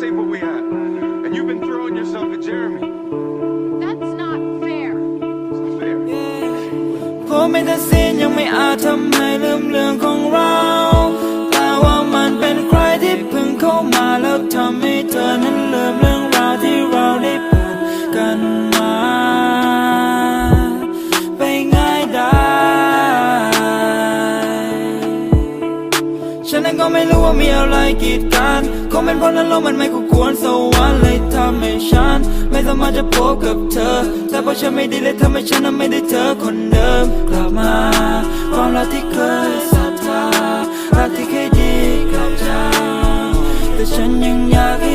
possible to try to save what we had. And you've been throwing yourself at Jeremy. That's not fair. It's not fair. ผมไม่ตัดสินยังไม่อาจทำให้ลืมเรื่องของเราแต่ว่ามันเป็นใครที่เพิ่งเข้ามาแล้วทำให้เธอนั้นลืม ไม่รู้ว่ามีอะไรกีดกันคงเป็นเพราะนั้นลมมันไม่คู่ควรสวรรค์เลยทำให้ฉัน ไม่สามารถจะพบกับเธอ แต่เพราะฉันไม่ดีเลยทำให้ฉันนั้นไม่ได้เจอคนเดิม กลับมา ความรักที่เคยศรัทธารักที่เคยดีกับใจแต่ฉันยังอยาก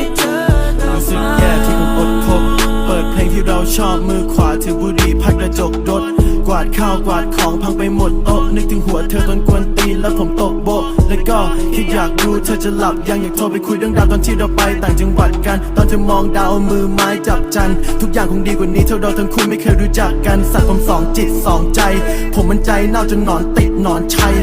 เพลงที่เราชอบมือขวาถือบุหรี่พัดกระจกรถกวาดข้าวกวาดของพังไปหมดโต๊ะนึกถึงหัวเธอตอนกวนตีนแล้วผมตกโบะแล้วก็คิดอยากดูเธอจะหลับยังอยากโทรไปคุยเรื่องราวตอนที่เราไปต่างจังหวัดกัน ตอนเธอมองดาวเอามือไม้จับจัน ทุกอย่างคงดีกว่านี้เท่าเราทั้งคู่ไม่เคยรู้จักกันสัตว์ผมสองจิตสองใจ ผมมันใจเน่าจนหนอนติดหนอนชัย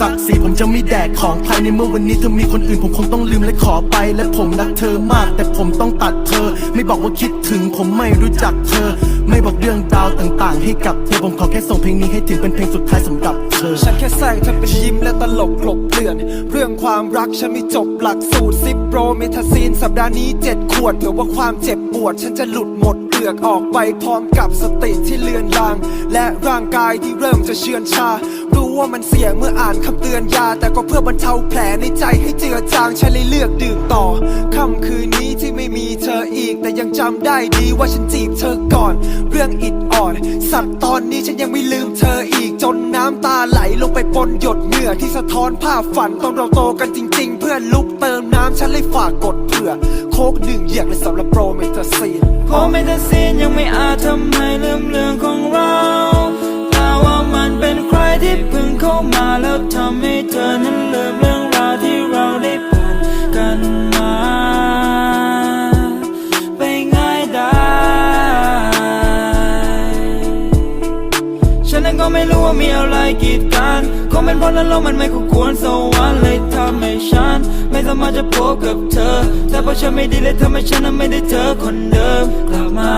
ศักดิ์ศรีผมจะไม่แดกของภายในเมื่อวันนี้เธอมีคนอื่นผมคงต้องลืมและขอไป และผมรักเธอมาก แต่ผมต้องตัดเธอ ไม่บอกว่าคิดถึงผมไม่รู้จักเธอ ไม่บอกเรื่องราวต่างๆ ให้กับเธอผมขอแค่ส่งเพลงนี้ให้ถึงเป็นเพลงสุดท้ายสำหรับเธอ ฉันแค่แซงเธอเป็นยิ้มและตลกกลบเกลื่อน เรื่องความรักฉันไม่จบหลักสูตรซิปโปรเมทาซีนสัปดาห์นี้เจ็ดขวดเผื่อว่าความเจ็บปวด ฉันจะหลุดหมดเปลือกออกไปพร้อมกับสติที่เลือนลาง และร่างกายที่เริ่มจะเชือนชา ว่ามันเสี่ยงเมื่ออ่านคำเตือนยา แต่ก็เพื่อบรรเทาแผลในใจให้เจือจางฉันเลยเลือกดื่มต่อค่ำคืนนี้ที่ไม่มีเธออีก แต่ยังจำได้ดีว่าฉันจีบเธอก่อน เรื่องอิดออดสัตว์ตอนนี้ฉันยังไม่ลืมเธออีกจนน้ำตาไหลลงไปปนหยดเหงื่อที่สะท้อนภาพฝันตอนเราโตกันจริง ๆ เพื่อนลุกเติมน้ำฉันเลยฝากกดเผื่อ โคกหนึ่งอย่างเลยสำหรับโปรเมทาซีนผมไม่ตัดสินยังไม่อาจทำให้ลืมเรื่องของเราแต่ว่ามันเป็นใครที่ำให้เธอนั้นลืมเรื่องราวที่เราได้ผ่านกันมา ไปง่ายได้ ฉันนั้นก็ไม่รู้ว่ามีอะไรกีดกันคงเป็นเพราะนั้นโลกมันไม่คู่ควรสวรรค์เลยทำให้ฉัน ไม่สามารถจะพบกับเธอ แต่เพราะฉันไม่ดีเลยทำให้ฉันนั้นไม่ได้เจอคนเดิมกลับมา